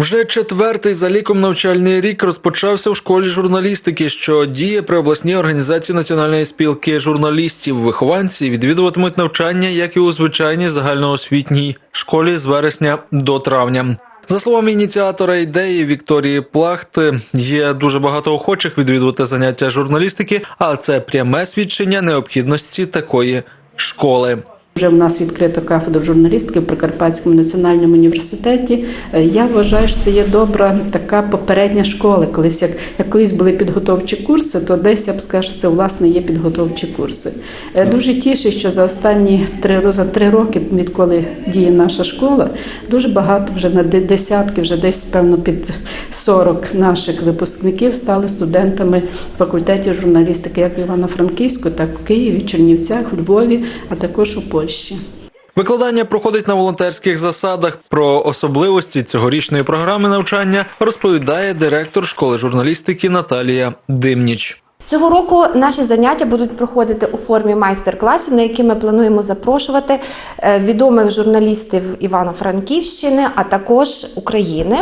Вже четвертий за ліком навчальний рік розпочався в школі журналістики, що діє при обласній організації національної спілки журналістів. Вихованці відвідуватимуть навчання, як і у звичайній загальноосвітній школі з вересня до травня. За словами ініціатора ідеї Вікторії Плахти, є дуже багато охочих відвідувати заняття журналістики, а це пряме свідчення необхідності такої школи. Вже в нас відкрита кафедра журналістики в Прикарпатському національному університеті. Е, Я вважаю, що це є добра така попередня школа. Колись як, як колись були підготовчі курси, то десь я б сказала, що це власне є підготовчі курси. Е, Дуже тішить, що за останні три за три роки, відколи діє наша школа, дуже багато вже на десятки, вже десь певно під 40 наших випускників стали студентами факультетів журналістики, як в Івано-Франківську, так в Києві, Чернівцях, Львові, а також у Польщі. Викладання проходить на волонтерських засадах. Про особливості цьогорічної програми навчання розповідає директор школи журналістики Наталія Димніч. Цього року наші заняття будуть проходити у формі майстер-класів, на які ми плануємо запрошувати е, відомих журналістів Івано-Франківщини, а також України.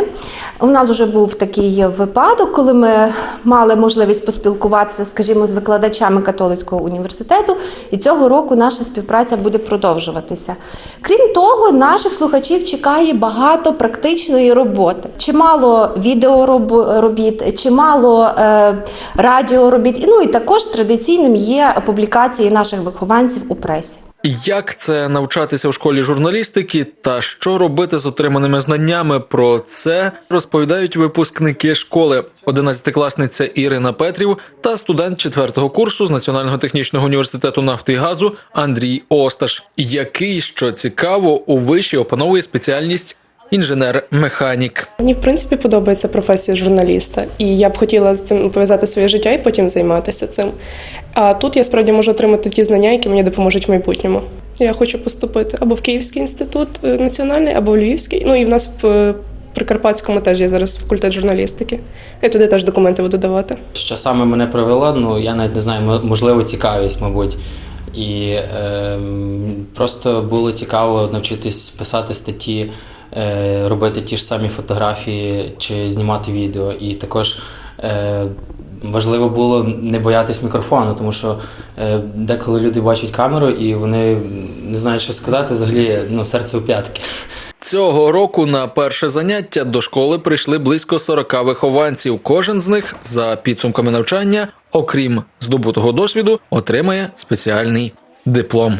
У нас вже був такий випадок, коли ми мали можливість поспілкуватися, скажімо, з викладачами католицького університету, і цього року наша співпраця буде продовжуватися. Крім того, наших слухачів чекає багато практичної роботи. Чимало відеоробіт, чимало е, радіоробіт. Ну і також традиційним є публікації наших вихованців у пресі. Як це навчатися в школі журналістики та що робити з отриманими знаннями? Про це розповідають випускники школи. Одинадцятикласниця Ірина Петрів та студент четвертого курсу з Національного технічного університету нафти і газу Андрій Осташ, який що цікаво у виші опановує спеціальність інженер-механік. Мені в принципі подобається професія журналіста, і я б хотіла з цим пов'язати своє життя і потім займатися цим. А тут я справді можу отримати ті знання, які мені допоможуть в майбутньому. Я хочу поступити або в Київський інститут е, національний, або в Львівський. Ну і в нас в е, Прикарпатському теж є зараз факультет журналістики. Я туди теж документи буду давати. Що саме мене привело, ну я навіть не знаю, мо- можливо, цікавість, мабуть. І ем, просто було цікаво навчитись писати статті, е, робити ті ж самі фотографії чи знімати відео. І також е, важливо було не боятись мікрофону, тому що е, деколи люди бачать камеру і вони не знають, що сказати, взагалі ну, серце у п'ятки. Цього року на перше заняття до школи прийшли близько 40 вихованців. Кожен з них за підсумками навчання, окрім здобутого досвіду, отримає спеціальний диплом.